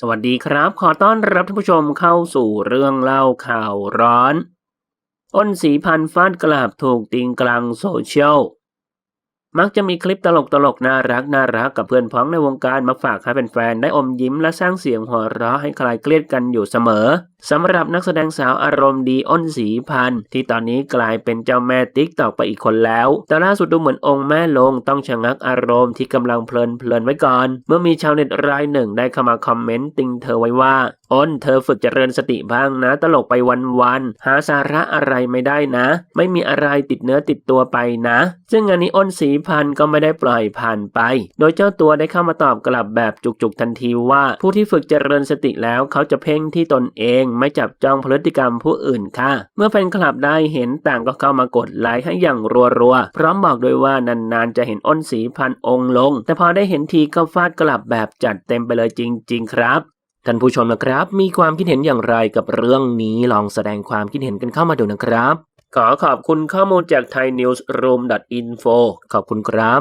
สวัสดีครับ ขอต้อนรับท่านผู้ชมเข้าสู่เรื่องเล่าข่าวร้อน อ้นสีพันฟาดกลับถูกติงกลางโซเชียล มักจะมีคลิปตลกตลกน่ารักน่ารักกับเพื่อนพ้องในวงการมาฝากให้แฟนๆได้อมยิ้มและสร้างเสียงหัวเราะให้คลายเครียดกันอยู่เสมอสำหรับนักแสดงสาวอารมณ์ดีอ้นสีพันธ์ที่ตอนนี้กลายเป็นเจ้าแม่ติ๊กตอกไปอีกคนแล้ว แต่ล่าสุดดูเหมือนองค์แม่ลงต้องชะงักอารมณ์ที่กำลังเพลินเพลินไว้ก่อน เมื่อมีชาวเน็ตรายหนึ่งได้เข้ามาคอมเมนต์ติงเธอไว้ว่าอ้นเธอฝึกเจริญสติบ้างนะ ตลกไปวันๆหาสาระอะไรไม่ได้นะ ไม่มีอะไรติดเนื้อติดตัวไปนะ ซึ่งงานนี้อ้นสีพันธ์ก็ไม่ได้ปล่อยผ่านไป โดยเจ้าตัวได้เข้ามาตอบกลับแบบจุกๆทันทีว่า ผู้ที่ฝึกเจริญสติแล้วเขาจะเพ่งที่ตนเองไม่จับจ้องพฤติกรรมผู้อื่นค่ะ เมื่อแฟนคลับได้เห็นต่างก็เข้ามากดไลค์ให้อย่างรัวๆ พร้อมบอกด้วยว่านานๆจะเห็นอ้นสีพันองค์ลง แต่พอได้เห็นทีก็ฟาดกลับแบบจัดเต็มไปเลยจริง ๆ ครับท่านผู้ชมนะครับ มีความคิดเห็นอย่างไรกับเรื่องนี้ลองแสดงความคิดเห็นกันเข้ามาดูนะครับ ขอขอบคุณข้อมูลจาก thainewsroom.info ขอบคุณครับ